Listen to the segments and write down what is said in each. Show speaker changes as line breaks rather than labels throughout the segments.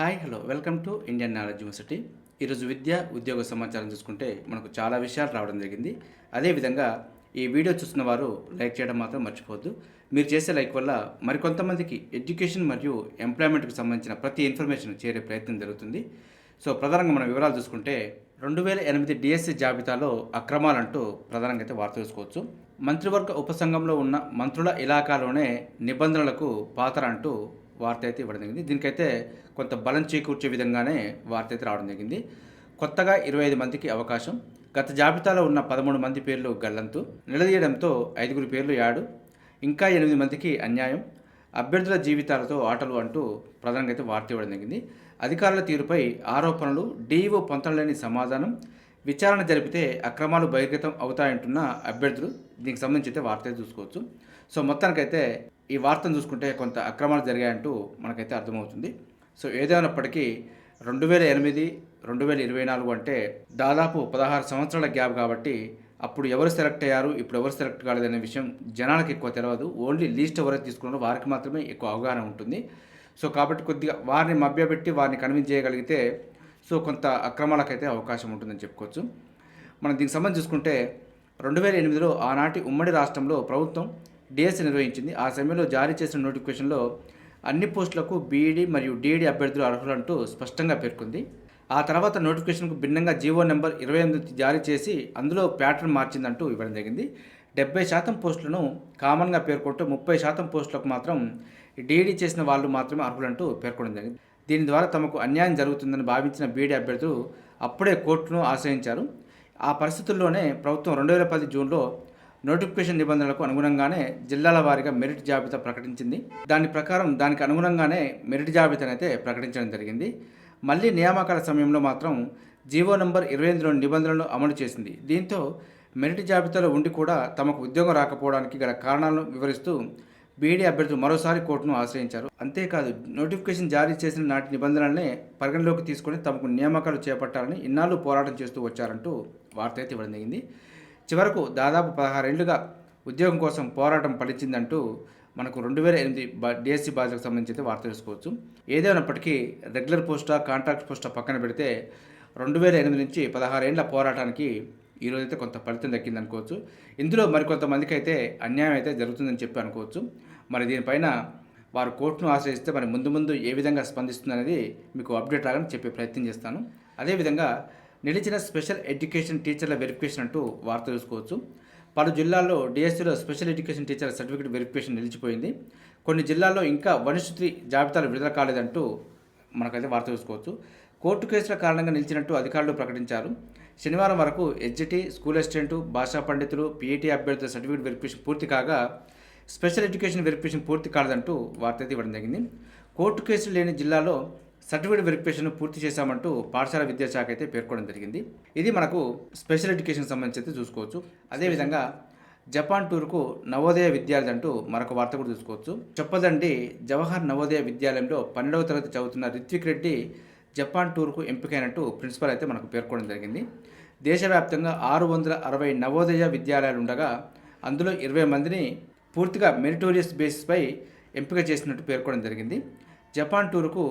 hi hello welcome to Indian knowledge university ఈరోజు విద్య ఉద్యోగ సమాచారం చూసుకుంటే మనకు చాలా విషయాలు రావడం జరిగింది అదేవిధంగా ఈ వీడియో చూస్తున్న వారు లైక్ చేయడం మాత్రం మర్చిపోవద్దు మీరు చేసే లైక్ వల్ల మరికొంతమందికి ఎడ్యుకేషన్ మరియు ఎంప్లాయ్మెంట్కి సంబంధించిన ప్రతి ఇన్ఫర్మేషన్ చేరే ప్రయత్నం జరుగుతుంది సో ప్రధానంగా మనం వివరాలు చూసుకుంటే రెండు వేల ఎనిమిది డిఎస్సి జాబితాలో అక్రమాలంటూ ప్రధానంగా అయితే వార్త చూసుకోవచ్చు మంత్రివర్గ ఉపసంఘంలో ఉన్న మంత్రుల ఇలాకాలోనే నిబంధనలకు పాత్ర అంటూ వార్త అయితే ఇవ్వడం జరిగింది దీనికైతే కొంత బలం చేకూర్చే విధంగానే వార్త అయితే రావడం జరిగింది కొత్తగా ఇరవై ఐదు మందికి అవకాశం గత జాబితాలో ఉన్న పదమూడు మంది పేర్లు గల్లంతు నిలదీయడంతో ఐదుగురు పేర్లు యాడు ఇంకా ఎనిమిది మందికి అన్యాయం అభ్యర్థుల జీవితాలతో ఆటలు అంటూ ప్రధానంగా అయితే వార్త ఇవ్వడం జరిగింది అధికారుల తీరుపై ఆరోపణలు డీఈఓ పొంతలేని సమాధానం విచారణ జరిపితే అక్రమాలు బహిర్గతం అవుతాయంటున్న అభ్యర్థులు దీనికి సంబంధించి అయితే వార్త చూసుకోవచ్చు సో మొత్తానికైతే ఈ వార్తను చూసుకుంటే కొంత అక్రమాలు జరిగాయంటూ మనకైతే అర్థమవుతుంది సో ఏదైనప్పటికీ రెండు వేల ఎనిమిది రెండు వేల ఇరవై నాలుగు అంటే దాదాపు పదహారు సంవత్సరాల గ్యాప్ కాబట్టి అప్పుడు ఎవరు సెలెక్ట్ అయ్యారు ఇప్పుడు ఎవరు సెలెక్ట్ కాలేదనే విషయం జనాలకు ఎక్కువ తెలియదు ఓన్లీ లీస్ట్ ఎవరైతే తీసుకున్నారో వారికి మాత్రమే ఎక్కువ అవగాహన ఉంటుంది సో కాబట్టి కొద్దిగా వారిని మభ్యపెట్టి వారిని కన్విన్స్ చేయగలిగితే సో కొంత అక్రమాలకైతే అవకాశం ఉంటుందని చెప్పుకోవచ్చు మనం దీనికి సంబంధించి చూసుకుంటే రెండు వేల ఎనిమిదిలో ఆనాటి ఉమ్మడి రాష్ట్రంలో ప్రభుత్వం డిఎస్సి నిర్వహించింది ఆ సమయంలో జారీ చేసిన నోటిఫికేషన్లో అన్ని పోస్టులకు బీఈడి మరియు డిఈడి అభ్యర్థులు అర్హులంటూ స్పష్టంగా పేర్కొంది ఆ తర్వాత నోటిఫికేషన్కు భిన్నంగా జీవో నెంబర్ ఇరవై ఎనిమిది జారీ చేసి అందులో ప్యాటర్న్ మార్చిందంటూ ఇవ్వడం జరిగింది డెబ్బై శాతం పోస్టులను కామన్గా పేర్కొంటూ ముప్పై శాతం పోస్టులకు మాత్రం డీఈడి చేసిన వాళ్ళు మాత్రమే అర్హులంటూ పేర్కొనడం జరిగింది దీని ద్వారా తమకు అన్యాయం జరుగుతుందని భావించిన బీఈడి అభ్యర్థులు అప్పుడే కోర్టును ఆశ్రయించారు ఆ పరిస్థితుల్లోనే ప్రభుత్వం రెండు వేల పది జూన్లో నోటిఫికేషన్ నిబంధనలకు అనుగుణంగానే జిల్లాల వారీగా మెరిట్ జాబితా ప్రకటించింది దాని ప్రకారం దానికి అనుగుణంగానే మెరిట్ జాబితానైతే ప్రకటించడం జరిగింది మళ్ళీ నియామకాల సమయంలో మాత్రం జీవో నంబర్ ఇరవై ఎనిమిదిలోని నిబంధనలను అమలు చేసింది దీంతో మెరిట్ జాబితాలో ఉండి కూడా తమకు ఉద్యోగం రాకపోవడానికి గల కారణాలను వివరిస్తూ బీడీ అభ్యర్థులు మరోసారి కోర్టును ఆశ్రయించారు అంతేకాదు నోటిఫికేషన్ జారీ చేసిన నాటి నిబంధనలనే పరిగణలోకి తీసుకొని తమకు నియామకాలు చేపట్టాలని ఇన్నాళ్ళు పోరాటం చేస్తూ వచ్చారంటూ వార్త అయితే ఇవ్వడం జరిగింది చివరకు దాదాపు పదహారేళ్లుగా ఉద్యోగం కోసం పోరాటం ఫలించిందంటూ మనకు రెండు వేల ఎనిమిది బా డిఎస్సి బాధ్యతకు సంబంధించి అయితే వార్త తెలుసుకోవచ్చు ఏదేమైనప్పటికీ రెగ్యులర్ పోస్టా కాంట్రాక్ట్ పోస్టా పక్కన పెడితే రెండు వేల ఎనిమిది నుంచి పదహారేళ్ల పోరాటానికి ఈరోజైతే కొంత ఫలితం దక్కింది అనుకోవచ్చు ఇందులో మరికొంతమందికి అయితే అన్యాయం అయితే జరుగుతుందని చెప్పి అనుకోవచ్చు మరి దీనిపైన వారు కోర్టును ఆశ్రయిస్తే మరి ముందు ముందు ఏ విధంగా స్పందిస్తుంది అనేది మీకు అప్డేట్ రాగానే చెప్పే ప్రయత్నం చేస్తాను అదేవిధంగా నిలిచిన స్పెషల్ ఎడ్యుకేషన్ టీచర్ల వెరిఫికేషన్ అంటూ వార్త చూసుకోవచ్చు పలు జిల్లాల్లో డిఎస్సీలో special education teacher certificate verification నిలిచిపోయింది కొన్ని జిల్లాల్లో ఇంకా వన్ త్రీ జాబితాలు విడుదల కాలేదంటూ మనకైతే వార్త చూసుకోవచ్చు కోర్టు కేసుల కారణంగా నిలిచినట్టు అధికారులు ప్రకటించారు శనివారం వరకు హెచ్జిటి స్కూల్ అసిస్టెంట్ భాషా పండితులు పీఈటీ అభ్యర్థుల సర్టిఫికేట్ వెరిఫికేషన్ పూర్తి కాగా స్పెషల్ ఎడ్యుకేషన్ వెరిఫికేషన్ పూర్తి కాలేదంటూ వార్త అయితే ఇవ్వడం జరిగింది కోర్టు కేసులు లేని జిల్లాలో సర్టిఫికేట్ వెరిఫికేషన్ పూర్తి చేశామంటూ పాఠశాల విద్యాశాఖ అయితే పేర్కొనడం జరిగింది ఇది మనకు స్పెషల్ ఎడ్యుకేషన్ సంబంధించి అయితే చూసుకోవచ్చు అదేవిధంగా జపాన్ టూర్కు నవోదయ విద్యార్థి అంటూ మరొక వార్త కూడా చూసుకోవచ్చు చెప్పదండి జవహర్ నవోదయ విద్యాలయంలో పన్నెండవ తరగతి చదువుతున్న రిత్విక్ రెడ్డి జపాన్ టూర్కు ఎంపికైనట్టు ప్రిన్సిపల్ అయితే మనకు పేర్కొనడం జరిగింది దేశవ్యాప్తంగా ఆరు వందల అరవై నవోదయ విద్యాలయాలు ఉండగా అందులో ఇరవై మందిని పూర్తిగా మెరిటోరియస్ బేసిస్పై ఎంపిక చేసినట్టు పేర్కొనడం జరిగింది జపాన్ టూర్కు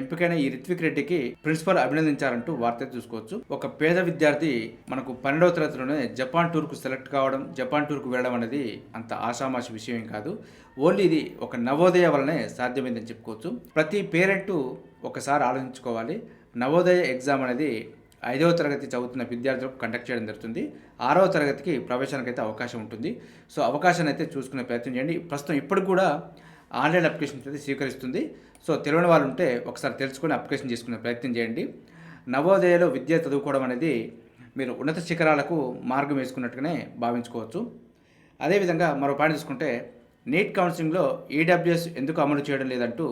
ఎంపికైన ఈ రిత్విక్ రెడ్డికి ప్రిన్సిపల్ అభినందించారంటూ వార్త చూసుకోవచ్చు ఒక పేద విద్యార్థి మనకు పన్నెండవ తరగతిలోనే జపాన్ టూర్కు సెలెక్ట్ కావడం జపాన్ టూర్కు వెళ్ళడం అనేది అంత ఆషామాషి విషయం కాదు ఓన్లీ ఇది ఒక నవోదయ వలనే సాధ్యమైందని చెప్పుకోవచ్చు ప్రతి పేరెంట్ ఒకసారి ఆలోచించుకోవాలి నవోదయ ఎగ్జామ్ అనేది ఐదవ తరగతి చదువుతున్న విద్యార్థులకు కండక్ట్ చేయడం జరుగుతుంది ఆరవ తరగతికి ప్రవేశానికి అయితే అవకాశం ఉంటుంది సో అవకాశాన్ని అయితే చూసుకునే ప్రయత్నం చేయండి ప్రస్తుతం ఇప్పుడు కూడా ఆన్లైన్ అప్లికేషన్ అయితే స్వీకరిస్తుంది సో తెలియని వాళ్ళు ఉంటే ఒకసారి తెలుసుకుని అప్లికేషన్ చేసుకునే ప్రయత్నం చేయండి నవోదయలో విద్య చదువుకోవడం అనేది మీరు ఉన్నత శిఖరాలకు మార్గం వేసుకున్నట్టుగానే భావించుకోవచ్చు అదేవిధంగా మరో పాయింట్ చూసుకుంటే నీట్ కౌన్సిలింగ్లో ఈడబ్ల్యూఎస్ e ఎందుకు అమలు చేయడం లేదంటూ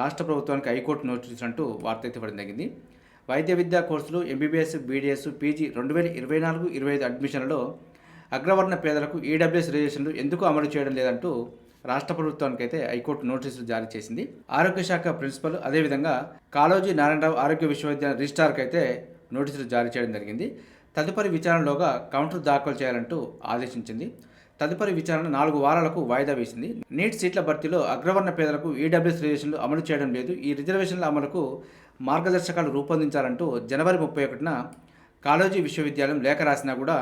రాష్ట్ర ప్రభుత్వానికి హైకోర్టు నోటీస్ అంటూ వార్త ఎత్తపడడం జరిగింది వైద్య విద్యా కోర్సులు ఎంబీబీఎస్ బీడీఎస్ పీజీ రెండు వేల ఇరవై నాలుగు ఇరవై ఐదు అడ్మిషన్లలో అగ్రవర్ణ పేదలకు ఈడబ్ల్యూఎస్ e రిజర్వేషన్లు ఎందుకు అమలు చేయడం లేదంటూ రాష్ట్ర ప్రభుత్వానికి అయితే హైకోర్టు నోటీసులు జారీ చేసింది ఆరోగ్య శాఖ ప్రిన్సిపల్ అదేవిధంగా కాళోజీ నారాయణరావు ఆరోగ్య విశ్వవిద్యాలయం రిజిస్టార్కి అయితే నోటీసులు జారీ చేయడం జరిగింది తదుపరి విచారణలోగా కౌంటర్ దాఖలు చేయాలంటూ ఆదేశించింది తదుపరి విచారణ నాలుగు వారాలకు వాయిదా వేసింది నీట్ సీట్ల భర్తీలో అగ్రవర్ణ పేదలకు ఈడబ్ల్యూఎస్ e రిజర్వేషన్లు అమలు చేయడం లేదు ఈ రిజర్వేషన్ల అమలుకు మార్గదర్శకాలు రూపొందించాలంటూ జనవరి ముప్పై ఒకటిన కాళోజీ విశ్వవిద్యాలయం లేఖ రాసినా కూడా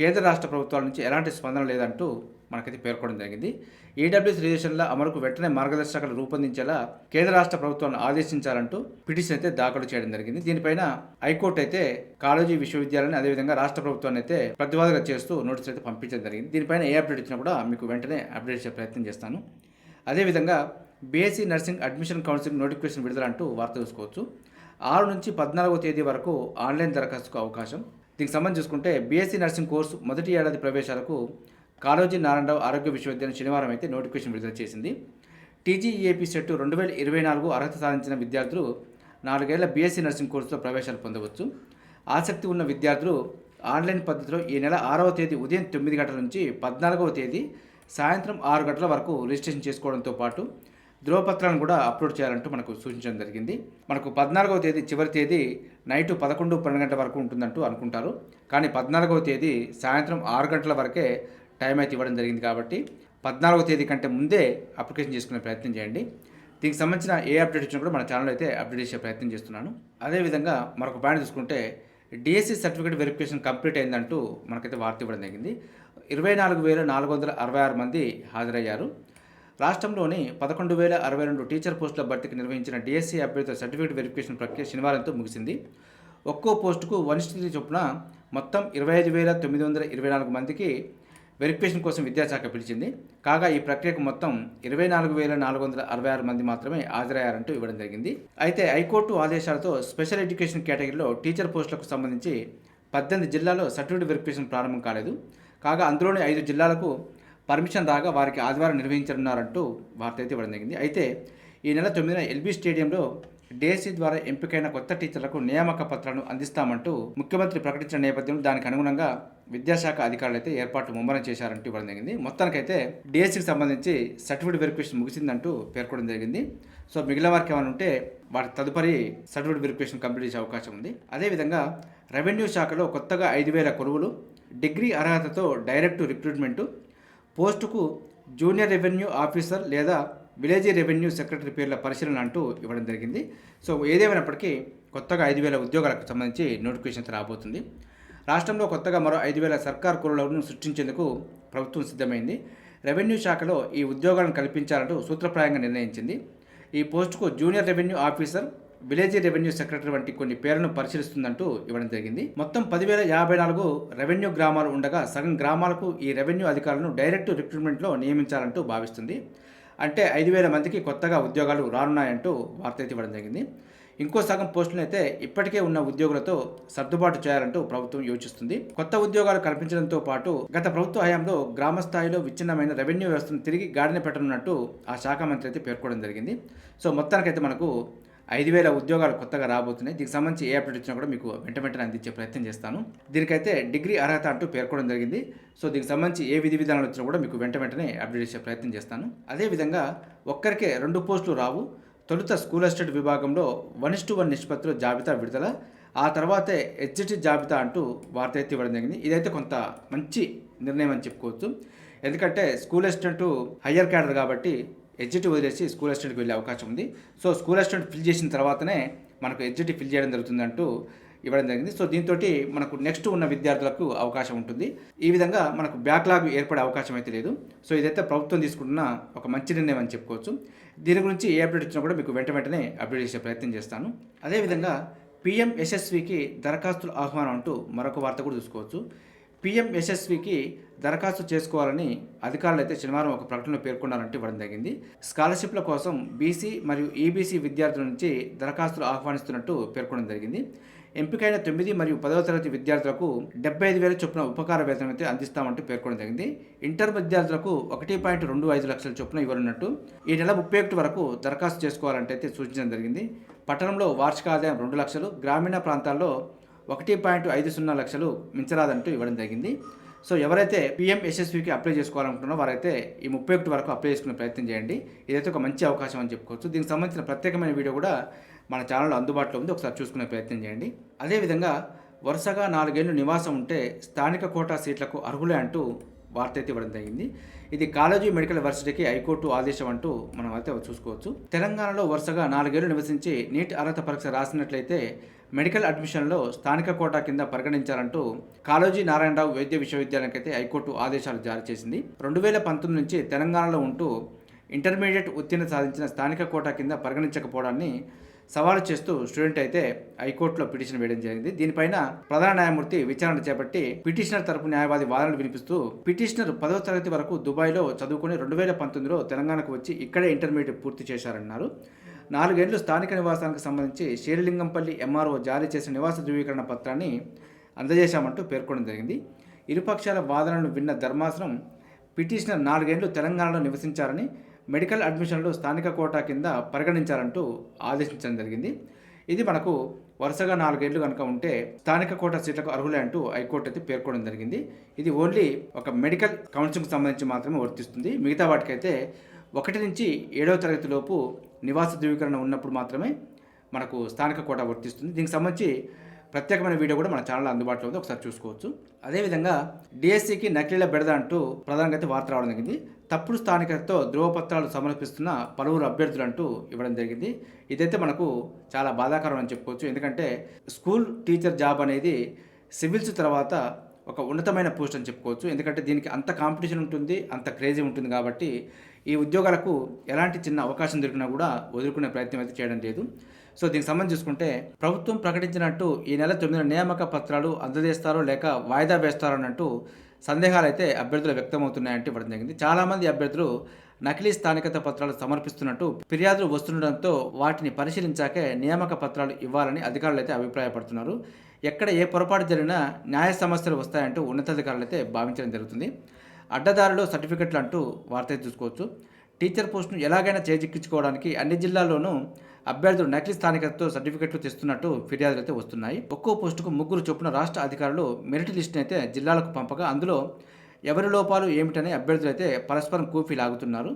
కేంద్ర రాష్ట్ర ప్రభుత్వాల నుంచి ఎలాంటి స్పందన లేదంటూ మనకైతే పేర్కొనడం జరిగింది ఈడబ్ల్యూఎస్ రిజర్వేషన్ల అమలుకు వెంటనే మార్గదర్శకాలు రూపొందించేలా కేంద్ర రాష్ట్ర ప్రభుత్వాలను ఆదేశించాలంటూ పిటిషన్ అయితే దాఖలు చేయడం జరిగింది దీనిపైన హైకోర్టు అయితే కాలేజీ విశ్వవిద్యాలయాన్ని అదేవిధంగా రాష్ట్ర ప్రభుత్వాన్ని అయితే ప్రతివాదన చేస్తూ నోటీస్ అయితే పంపించడం జరిగింది దీనిపైన ఏ అప్డేట్ ఇచ్చినా కూడా మీకు వెంటనే అప్డేట్ చేసే ప్రయత్నం చేస్తాను అదేవిధంగా BSc nursing admission counselling notification విడుదల అంటూ వార్త చూసుకోవచ్చు ఆరు నుంచి పద్నాలుగో తేదీ వరకు ఆన్లైన్ దరఖాస్తుకు అవకాశం దీనికి సంబంధించి చూసుకుంటే బీఎస్సీ నర్సింగ్ కోర్సు మొదటి ఏడాది ప్రవేశాలకు కాళోజీ నారాయణరావు ఆరోగ్య విశ్వవిద్యాలయం శనివారం అయితే నోటిఫికేషన్ విడుదల చేసింది టీజీఈఏపీ సెట్ రెండు వేల ఇరవై నాలుగు అర్హత సాధించిన విద్యార్థులు నాలుగేళ్ల బీఎస్సీ నర్సింగ్ కోర్సులో ప్రవేశాలు పొందవచ్చు ఆసక్తి ఉన్న విద్యార్థులు ఆన్లైన్ పద్ధతిలో ఈ నెల ఆరవ తేదీ ఉదయం తొమ్మిది గంటల నుంచి పద్నాలుగవ తేదీ సాయంత్రం ఆరు గంటల వరకు రిజిస్ట్రేషన్ చేసుకోవడంతో పాటు ధృవపత్రాలను కూడా అప్లోడ్ చేయాలంటూ మనకు సూచించడం జరిగింది మనకు పద్నాలుగవ తేదీ చివరి తేదీ నైట్ పదకొండు పన్నెండు గంటల వరకు ఉంటుందంటూ అనుకుంటారు కానీ పద్నాలుగవ తేదీ సాయంత్రం ఆరు గంటల వరకే టైం అయితే ఇవ్వడం జరిగింది కాబట్టి పద్నాలుగో తేదీ కంటే ముందే అప్లికేషన్ చేసుకునే ప్రయత్నం చేయండి దీనికి సంబంధించిన ఏ అప్డేట్ వచ్చినా కూడా మన ఛానల్ అయితే అప్డేట్ చేసే ప్రయత్నం చేస్తున్నాను అదేవిధంగా మరొక పాయింట్ చూసుకుంటే డిఎస్సి సర్టిఫికేట్ వెరిఫికేషన్ కంప్లీట్ అయిందంటూ మనకైతే వార్త ఇవ్వడం జరిగింది ఇరవై నాలుగు వేల నాలుగు వందల అరవై ఆరు మంది హాజరయ్యారు రాష్ట్రంలోని పదకొండు వేల అరవై రెండు టీచర్ పోస్టుల భర్తీకి నిర్వహించిన డిఎస్సీ అభ్యర్థుల సర్టిఫికేట్ వెరిఫికేషన్ ప్రక్రియ శనివారంతో ముగిసింది ఒక్కో పోస్టుకు వన్ స్టీ చొప్పున మొత్తం ఇరవై ఐదు వేల తొమ్మిది వందల ఇరవై నాలుగు మందికి వెరిఫికేషన్ కోసం విద్యాశాఖ పిలిచింది కాగా ఈ ప్రక్రియకు మొత్తం ఇరవై నాలుగు వేల నాలుగు వందల అరవై ఆరు మంది మాత్రమే హాజరయ్యారంటూ ఇవ్వడం జరిగింది అయితే హైకోర్టు ఆదేశాలతో స్పెషల్ ఎడ్యుకేషన్ కేటగిరీలో టీచర్ పోస్టులకు సంబంధించి పద్దెనిమిది జిల్లాలో సర్టిఫికేట్ వెరిఫికేషన్ ప్రారంభం కాలేదు కాగా అందులోని ఐదు జిల్లాలకు పర్మిషన్ రాగా వారికి ఆదివారం నిర్వహించనున్నారంటూ వార్త అయితే ఇవ్వడం జరిగింది అయితే ఈ నెల తొమ్మిదిన ఎల్బీ స్టేడియంలో డిఎస్సీ ద్వారా ఎంపికైన కొత్త టీచర్లకు నియామక పత్రాలను అందిస్తామంటూ ముఖ్యమంత్రి ప్రకటించిన నేపథ్యంలో దానికి అనుగుణంగా విద్యాశాఖ అధికారులు అయితే ఏర్పాట్లు ముమ్మరం చేశారంటూ ఇవ్వడం జరిగింది మొత్తానికైతే డిఎస్సికి సంబంధించి సర్టిఫికేట్ వెరిఫికేషన్ ముగిసిందంటూ పేర్కొనడం జరిగింది సో మిగిలిన వారికి ఏమైనా ఉంటే వాటి తదుపరి సర్టిఫికేట్ వెరిఫికేషన్ కంప్లీట్ చేసే అవకాశం ఉంది అదేవిధంగా రెవెన్యూ శాఖలో కొత్తగా ఐదు వేల కొలువులు డిగ్రీ అర్హతతో డైరెక్ట్ రిక్రూట్మెంటు పోస్టుకు జూనియర్ రెవెన్యూ ఆఫీసర్ లేదా విలేజ్ రెవెన్యూ సెక్రటరీ పేర్ల పరిశీలన అంటూ ఇవ్వడం జరిగింది సో ఏదేమైనప్పటికీ కొత్తగా ఐదు వేల ఉద్యోగాలకు సంబంధించి నోటిఫికేషన్ రాబోతుంది రాష్ట్రంలో కొత్తగా మరో ఐదు వేల సర్కార్ కురులను సృష్టించేందుకు ప్రభుత్వం సిద్ధమైంది రెవెన్యూ శాఖలో ఈ ఉద్యోగాలను కల్పించాలంటూ సూత్రప్రాయంగా నిర్ణయించింది ఈ పోస్టుకు junior revenue officer village revenue secretary వంటి కొన్ని పేర్లను పరిశీలిస్తుందంటూ ఇవ్వడం జరిగింది మొత్తం పదివేల యాభై నాలుగు రెవెన్యూ గ్రామాలు ఉండగా సగం గ్రామాలకు ఈ రెవెన్యూ అధికారులను డైరెక్ట్ రిక్రూట్మెంట్లో నియమించాలంటూ భావిస్తుంది అంటే ఐదు వేల మందికి కొత్తగా ఉద్యోగాలు రానున్నాయంటూ వార్త అయితే ఇవ్వడం జరిగింది ఇంకో సగం పోస్టులను అయితే ఇప్పటికే ఉన్న ఉద్యోగులతో సర్దుబాటు చేయాలంటూ ప్రభుత్వం యోచిస్తుంది కొత్త ఉద్యోగాలు కల్పించడంతో పాటు గత ప్రభుత్వ హయాంలో గ్రామ స్థాయిలో విచ్ఛిన్నమైన రెవెన్యూ వ్యవస్థను తిరిగి గాడిన పెట్టనున్నట్టు ఆ శాఖ మంత్రి అయితే పేర్కొనడం జరిగింది సో మొత్తానికైతే మనకు ఐదు వేల ఉద్యోగాలు కొత్తగా రాబోతున్నాయి దీనికి సంబంధించి ఏ అప్డేట్ వచ్చినా కూడా మీకు వెంట వెంటనే అందించే ప్రయత్నం చేస్తాను దీనికైతే డిగ్రీ అర్హత అంటూ పేర్కోవడం జరిగింది సో దీనికి సంబంధించి ఏ విధి విధానాలు వచ్చినా కూడా మీకు వెంట వెంటనే అప్డేట్ చేసే ప్రయత్నం చేస్తాను అదేవిధంగా ఒక్కరికే రెండు పోస్టులు రావు తొలుత స్కూల్ అసిస్టెంట్ విభాగంలో వన్ టు వన్ నిష్పత్తిలో జాబితా విడుదల ఆ తర్వాతే ఎగ్జిట్ జాబితా అంటూ వార్త అయితే ఇవ్వడం జరిగింది ఇదైతే కొంత మంచి నిర్ణయం అని చెప్పుకోవచ్చు ఎందుకంటే స్కూల్ అసిస్టెంట్ హయ్యర్ క్యాడర్ కాబట్టి ఎడ్జెట్ వదిలేసి స్కూల్ అసిస్టెంట్కి వెళ్ళే అవకాశం ఉంది సో స్కూల్ అసిస్టెంట్ ఫిల్ చేసిన తర్వాతనే మనకు ఎగ్జిట్ ఫిల్ చేయడం జరుగుతుందంటూ ఇవ్వడం జరిగింది సో దీంతో మనకు నెక్స్ట్ ఉన్న విద్యార్థులకు అవకాశం ఉంటుంది ఈ విధంగా మనకు బ్యాక్లాగ్ ఏర్పడే అవకాశం అయితే లేదు సో ఇదైతే ప్రభుత్వం తీసుకుంటున్న ఒక మంచి నిర్ణయం అని చెప్పుకోవచ్చు దీని గురించి ఏ అప్డేట్ వచ్చినా కూడా మీకు వెంట వెంటనే అప్డేట్ చేసే ప్రయత్నం చేస్తాను అదేవిధంగా పీఎం యశస్వికి దరఖాస్తుల ఆహ్వానం అంటూ మరొక వార్త కూడా చూసుకోవచ్చు పీఎం యశస్వికి దరఖాస్తు చేసుకోవాలని అధికారులు అయితే శనివారం ఒక ప్రకటనలో పేర్కొన్నారంటే ఇవ్వడం జరిగింది స్కాలర్షిప్ల కోసం బీసీ మరియు ఈబీసీ విద్యార్థుల నుంచి దరఖాస్తులు ఆహ్వానిస్తున్నట్టు పేర్కొనడం జరిగింది ఎంపికైన తొమ్మిది మరియు పదవ తరగతి విద్యార్థులకు డెబ్బై ఐదు వేల చొప్పున ఉపకార వేతనం అయితే అందిస్తామంటూ పేర్కొనడం జరిగింది ఇంటర్ విద్యార్థులకు ఒకటి పాయింట్ రెండు ఐదు లక్షల చొప్పున ఇవ్వనున్నట్టు ఈ నెల ముప్పై ఒకటి వరకు దరఖాస్తు చేసుకోవాలంటే అయితే సూచించడం జరిగింది పట్టణంలో వార్షిక ఆదాయం రెండు లక్షలు గ్రామీణ ప్రాంతాల్లో ఒకటి పాయింట్ ఐదు సున్నా లక్షలు మించరాదంటూ ఇవ్వడం జరిగింది సో ఎవరైతే పీఎం యశస్వికి అప్లై చేసుకోవాలనుకుంటున్నో వారైతే ఈ ముప్పై ఒకటి వరకు అప్లై చేసుకునే ప్రయత్నం చేయండి ఇదైతే ఒక మంచి అవకాశం అని చెప్పుకోవచ్చు దీనికి సంబంధించిన ప్రత్యేకమైన వీడియో కూడా మన ఛానల్లో అందుబాటులో ఉంది ఒకసారి చూసుకునే ప్రయత్నం చేయండి అదేవిధంగా వరుసగా నాలుగేళ్లు నివాసం ఉంటే స్థానిక కోటా సీట్లకు అర్హులే అంటూ వార్త అయితే ఇవ్వడం జరిగింది ఇది కాలేజీ మెడికల్ యూనివర్సిటీకి హైకోర్టు ఆదేశం అంటూ మనం అయితే చూసుకోవచ్చు తెలంగాణలో వరుసగా నాలుగేళ్లు నివసించి నీట్ అర్హత పరీక్ష రాసినట్లయితే మెడికల్ అడ్మిషన్లో స్థానిక కోటా కింద పరిగణించాలంటూ కాళోజీ నారాయణరావు వైద్య అయితే హైకోర్టు ఆదేశాలు జారీ చేసింది రెండు వేల పంతొమ్మిది నుంచి తెలంగాణలో ఉంటూ ఇంటర్మీడియట్ ఉత్తీర్ణ సాధించిన స్థానిక కోటా కింద పరిగణించకపోవడాన్ని సవాలు చేస్తూ స్టూడెంట్ అయితే హైకోర్టులో పిటిషన్ వేయడం జరిగింది దీనిపైన ప్రధాన న్యాయమూర్తి విచారణ చేపట్టి పిటిషనర్ తరపు న్యాయవాది వాదనలు వినిపిస్తూ పిటిషనర్ పదవ తరగతి వరకు దుబాయ్లో చదువుకుని రెండు వేల పంతొమ్మిదిలో తెలంగాణకు వచ్చి ఇక్కడే ఇంటర్మీడియట్ పూర్తి చేశారన్నారు నాలుగేండ్లు స్థానిక నివాసానికి సంబంధించి శ్రీలింగంపల్లి ఎంఆర్ఓ జారీ చేసిన నివాస ధృవీకరణ పత్రాన్ని అందజేశామంటూ పేర్కొనడం జరిగింది ఇరుపక్షాల వాదనలను విన్న ధర్మాసనం పిటిషనర్ నాలుగేండ్లు తెలంగాణలో నివసించారని మెడికల్ అడ్మిషన్లు స్థానిక కోటా కింద పరిగణించారంటూ ఆదేశించడం జరిగింది ఇది మనకు వరుసగా నాలుగేళ్లు కనుక ఉంటే స్థానిక కోట సీట్లకు అర్హులే అంటూ హైకోర్టు అయితే పేర్కొనడం జరిగింది ఇది ఓన్లీ ఒక మెడికల్ కౌన్సిల్కి సంబంధించి మాత్రమే వర్తిస్తుంది మిగతా వాటికైతే ఒకటి నుంచి ఏడవ తరగతిలోపు నివాస ధృవీకరణ ఉన్నప్పుడు మాత్రమే మనకు స్థానిక కోట వర్తిస్తుంది దీనికి సంబంధించి ప్రత్యేకమైన వీడియో కూడా మన ఛానల్ అందుబాటులో ఉంది ఒకసారి చూసుకోవచ్చు అదేవిధంగా డిఎస్సికి నకిలీల బెడద అంటూ ప్రధానంగా అయితే వార్త రావడం జరిగింది తప్పుడు స్థానికతో ధృవపత్రాలు సమర్పిస్తున్న పలువురు అభ్యర్థులు అంటూ ఇవ్వడం జరిగింది ఇదైతే మనకు చాలా బాధాకరం అని చెప్పుకోవచ్చు ఎందుకంటే స్కూల్ టీచర్ జాబ్ అనేది సివిల్స్ తర్వాత ఒక ఉన్నతమైన పోస్ట్ అని చెప్పుకోవచ్చు ఎందుకంటే దీనికి అంత కాంపిటీషన్ ఉంటుంది అంత క్రేజీ ఉంటుంది కాబట్టి ఈ ఉద్యోగాలకు ఎలాంటి చిన్న అవకాశం దొరికినా కూడా వదులుకునే ప్రయత్నం అయితే చేయడం లేదు సో దీనికి సంబంధించి చూసుకుంటే ప్రభుత్వం ప్రకటించినట్టు ఈ నెల తొమ్మిది నియామక పత్రాలు అందజేస్తారో లేక వాయిదా వేస్తారో అన్నట్టు సందేహాలు అయితే అభ్యర్థులు వ్యక్తమవుతున్నాయంటే ఇవ్వడం జరిగింది చాలామంది అభ్యర్థులు నకిలీ స్థానికత పత్రాలు సమర్పిస్తున్నట్టు ఫిర్యాదులు వస్తుండడంతో వాటిని పరిశీలించాకే నియామక పత్రాలు ఇవ్వాలని అధికారులు అయితే అభిప్రాయపడుతున్నారు ఎక్కడ ఏ పొరపాటు జరిగినా న్యాయ సమస్యలు వస్తాయంటూ ఉన్నతాధికారులు అయితే భావించడం జరుగుతుంది అడ్డదారిలో సర్టిఫికెట్లు అంటూ వార్త చూసుకోవచ్చు టీచర్ పోస్టును ఎలాగైనా చేజిక్కించుకోవడానికి అన్ని జిల్లాల్లోనూ అభ్యర్థులు నకిలీ స్థానికతతో సర్టిఫికెట్లు తెస్తున్నట్టు ఫిర్యాదులు అయితే వస్తున్నాయి ఒక్కో పోస్టుకు ముగ్గురు చొప్పున రాష్ట్ర అధికారులు మెరిట్ లిస్టును అయితే జిల్లాలకు పంపగా అందులో ఎవరి లోపాలు ఏమిటనే అభ్యర్థులు అయితే పరస్పరం కూఫీ లాగుతున్నారు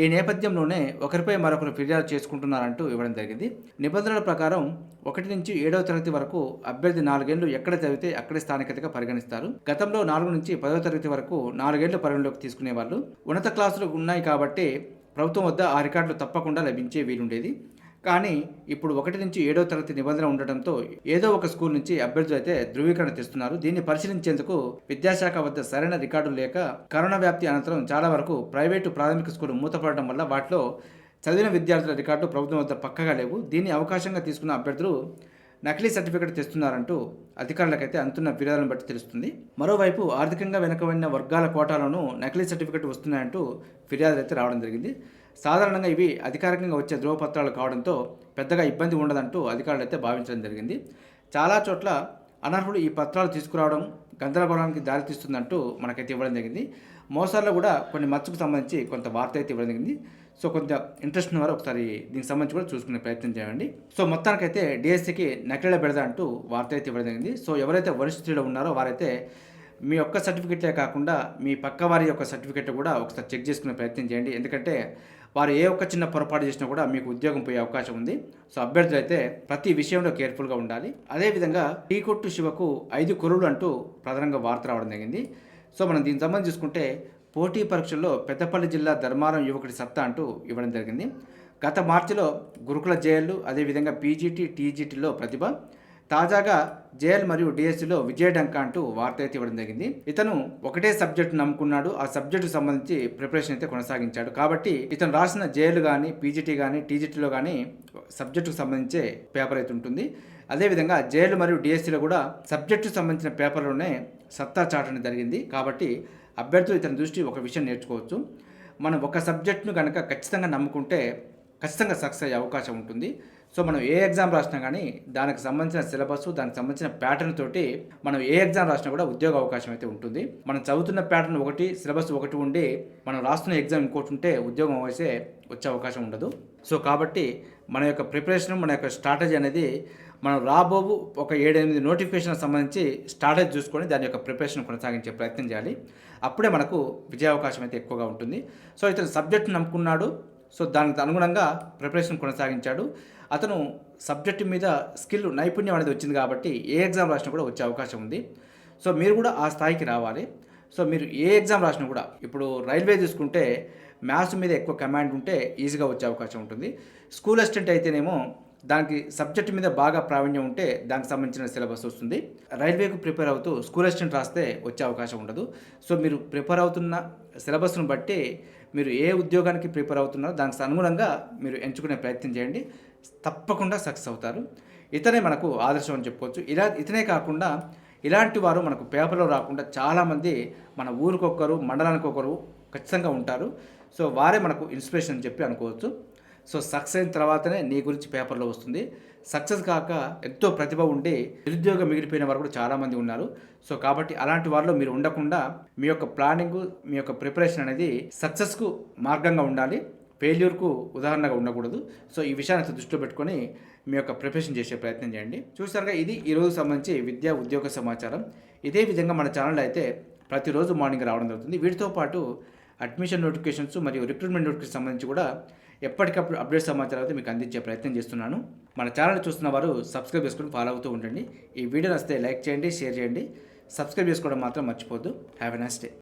ఈ నేపథ్యంలోనే ఒకరిపై మరొకరు ఫిర్యాదు చేసుకుంటున్నారంటూ ఇవ్వడం జరిగింది నిబంధనల ప్రకారం ఒకటి నుంచి ఏడవ తరగతి వరకు అభ్యర్థి నాలుగేళ్లు ఎక్కడ చదివితే అక్కడే స్థానికతగా పరిగణిస్తారు గతంలో నాలుగు నుంచి పదవ తరగతి వరకు నాలుగేళ్లు పరిగణలోకి తీసుకునేవాళ్ళు ఉన్నత క్లాసులు ఉన్నాయి కాబట్టి ప్రభుత్వం వద్ద ఆ రికార్డులు తప్పకుండా లభించే వీలుండేది కానీ ఇప్పుడు ఒకటి నుంచి ఏడో తరగతి నిబంధన ఉండటంతో ఏదో ఒక స్కూల్ నుంచి అభ్యర్థులు అయితే ధృవీకరణ తెస్తున్నారు దీన్ని పరిశీలించేందుకు విద్యాశాఖ వద్ద సరైన రికార్డు లేక కరోనా వ్యాప్తి అనంతరం చాలా వరకు ప్రైవేటు ప్రాథమిక స్కూలు మూతపడడం వల్ల వాటిలో చదివిన విద్యార్థుల రికార్డు ప్రభుత్వం వద్ద పక్కగా లేవు దీన్ని అవకాశంగా తీసుకున్న అభ్యర్థులు నకిలీ సర్టిఫికెట్ తెస్తున్నారంటూ అధికారులకైతే అంతున్న ఫిర్యాదులను బట్టి తెలుస్తుంది మరోవైపు ఆర్థికంగా వెనుకబడిన వర్గాల కోటాలోనూ నకిలీ సర్టిఫికెట్ వస్తున్నాయంటూ ఫిర్యాదులు అయితే రావడం జరిగింది సాధారణంగా ఇవి అధికారికంగా వచ్చే ధ్రువపత్రాలు కావడంతో పెద్దగా ఇబ్బంది ఉండదంటూ అధికారులు అయితే భావించడం జరిగింది చాలా చోట్ల అనర్హులు ఈ పత్రాలు తీసుకురావడం గందరగోళానికి దారితీస్తుందంటూ మనకైతే ఇవ్వడం జరిగింది మోసాల్లో కూడా కొన్ని మచ్చకు సంబంధించి కొంత వార్త అయితే ఇవ్వడం జరిగింది సో కొంత ఇంట్రెస్ట్ వారు ఒకసారి దీనికి సంబంధించి కూడా చూసుకునే ప్రయత్నం చేయండి సో మొత్తానికైతే డిఎస్సికి నకిలీల బెడద అంటూ వార్త అయితే ఇవ్వడం జరిగింది సో ఎవరైతే వరిష్ఠులు ఉన్నారో వారైతే మీ ఒక్క సర్టిఫికెట్లే కాకుండా మీ పక్క వారి యొక్క సర్టిఫికెట్ కూడా ఒకసారి చెక్ చేసుకునే ప్రయత్నం చేయండి ఎందుకంటే వారు ఏ ఒక్క చిన్న పొరపాటు చేసినా కూడా మీకు ఉద్యోగం పోయే అవకాశం ఉంది సో అభ్యర్థులు అయితే ప్రతి విషయంలో కేర్ఫుల్గా ఉండాలి అదేవిధంగా టీ కొట్టు శివకు ఐదు కొరులు అంటూ ప్రధానంగా వార్త రావడం జరిగింది సో మనం దీనికి సంబంధించి చూసుకుంటే పోటీ పరీక్షల్లో పెద్దపల్లి జిల్లా ధర్మారం యువకుడి సత్తా అంటూ ఇవ్వడం జరిగింది గత మార్చిలో గురుకుల జైళ్లు అదేవిధంగా పీజీటీ టీజీటీలో ప్రతిభ తాజాగా జేఎల్ మరియు డిఎస్సిలో డంక అంటూ వార్త అయితే ఇవ్వడం జరిగింది ఇతను ఒకటే సబ్జెక్టు నమ్ముకున్నాడు ఆ సబ్జెక్టు సంబంధించి ప్రిపరేషన్ అయితే కొనసాగించాడు కాబట్టి ఇతను రాసిన జేఎల్ కానీ పీజీటీ కానీ టీజీటీలో కానీ సబ్జెక్టుకు సంబంధించే పేపర్ అయితే ఉంటుంది అదేవిధంగా జేఎల్ మరియు డిఎస్సిలో కూడా సబ్జెక్టు సంబంధించిన పేపర్లోనే సత్తా చాటడం జరిగింది కాబట్టి అభ్యర్థులు ఇతని దృష్టి ఒక విషయం నేర్చుకోవచ్చు మనం ఒక సబ్జెక్టును కనుక ఖచ్చితంగా నమ్ముకుంటే ఖచ్చితంగా సక్సెస్ అయ్యే అవకాశం ఉంటుంది సో మనం ఏ ఎగ్జామ్ రాసినా కానీ దానికి సంబంధించిన సిలబస్ దానికి సంబంధించిన ప్యాటర్న్ తోటి మనం ఏ ఎగ్జామ్ రాసినా కూడా ఉద్యోగ అవకాశం అయితే ఉంటుంది మనం చదువుతున్న ప్యాటర్న్ ఒకటి సిలబస్ ఒకటి ఉండి మనం రాస్తున్న ఎగ్జామ్ ఇంకోటి ఉంటే ఉద్యోగం వచ్చే వచ్చే అవకాశం ఉండదు సో కాబట్టి మన యొక్క ప్రిపరేషన్ మన యొక్క స్ట్రాటజీ అనేది మనం రాబోవు ఒక ఏడెనిమిది నోటిఫికేషన్ సంబంధించి స్ట్రాటజీ చూసుకొని దాని యొక్క ప్రిపరేషన్ కొనసాగించే ప్రయత్నం చేయాలి అప్పుడే మనకు విజయావకాశం అయితే ఎక్కువగా ఉంటుంది సో ఇతను సబ్జెక్ట్ నమ్ముకున్నాడు సో దానికి అనుగుణంగా ప్రిపరేషన్ కొనసాగించాడు అతను సబ్జెక్టు మీద స్కిల్ నైపుణ్యం అనేది వచ్చింది కాబట్టి ఏ ఎగ్జామ్ రాసినా కూడా వచ్చే అవకాశం ఉంది సో మీరు కూడా ఆ స్థాయికి రావాలి సో మీరు ఏ ఎగ్జామ్ రాసినా కూడా ఇప్పుడు రైల్వే తీసుకుంటే మ్యాథ్స్ మీద ఎక్కువ కమాండ్ ఉంటే ఈజీగా వచ్చే అవకాశం ఉంటుంది స్కూల్ అసిస్టెంట్ అయితేనేమో దానికి సబ్జెక్టు మీద బాగా ప్రావీణ్యం ఉంటే దానికి సంబంధించిన సిలబస్ వస్తుంది రైల్వేకు ప్రిపేర్ అవుతూ స్కూల్ అసిస్టెంట్ రాస్తే వచ్చే అవకాశం ఉండదు సో మీరు ప్రిపేర్ అవుతున్న సిలబస్ను బట్టి మీరు ఏ ఉద్యోగానికి ప్రిపేర్ అవుతున్నారో దానికి అనుగుణంగా మీరు ఎంచుకునే ప్రయత్నం చేయండి తప్పకుండా సక్సెస్ అవుతారు ఇతనే మనకు ఆదర్శం అని చెప్పుకోవచ్చు ఇలా ఇతనే కాకుండా ఇలాంటి వారు మనకు పేపర్లో రాకుండా చాలామంది మన ఊరికొకరు మండలానికి ఒకరు ఖచ్చితంగా ఉంటారు సో వారే మనకు ఇన్స్పిరేషన్ అని చెప్పి అనుకోవచ్చు సో సక్సెస్ అయిన తర్వాతనే నీ గురించి పేపర్లో వస్తుంది సక్సెస్ కాక ఎంతో ప్రతిభ ఉండి నిరుద్యోగం మిగిలిపోయిన వారు కూడా చాలామంది ఉన్నారు సో కాబట్టి అలాంటి వారిలో మీరు ఉండకుండా మీ యొక్క ప్లానింగ్ మీ యొక్క ప్రిపరేషన్ అనేది సక్సెస్కు మార్గంగా ఉండాలి ఫెయిల్యూర్కు ఉదాహరణగా ఉండకూడదు సో ఈ విషయాన్ని దృష్టిలో పెట్టుకొని మీ యొక్క ప్రిపరేషన్ చేసే ప్రయత్నం చేయండి చూసారుగా ఇది ఈరోజు సంబంధించి విద్యా ఉద్యోగ సమాచారం ఇదే విధంగా మన ఛానల్ అయితే ప్రతిరోజు మార్నింగ్ రావడం జరుగుతుంది వీటితో పాటు అడ్మిషన్ నోటిఫికేషన్స్ మరియు రిక్రూట్మెంట్ నోటిఫికేషన్ సంబంధించి కూడా ఎప్పటికప్పుడు అప్డేట్ సమాచారం అయితే మీకు అందించే ప్రయత్నం చేస్తున్నాను మన ఛానల్ చూస్తున్న వారు సబ్స్క్రైబ్ చేసుకుని ఫాలో అవుతూ ఉండండి ఈ వీడియో నచ్చితే లైక్ చేయండి షేర్ చేయండి సబ్స్క్రైబ్ చేసుకోవడం మాత్రం మర్చిపోద్దు హ్యావ్ ఎ నైస్ డే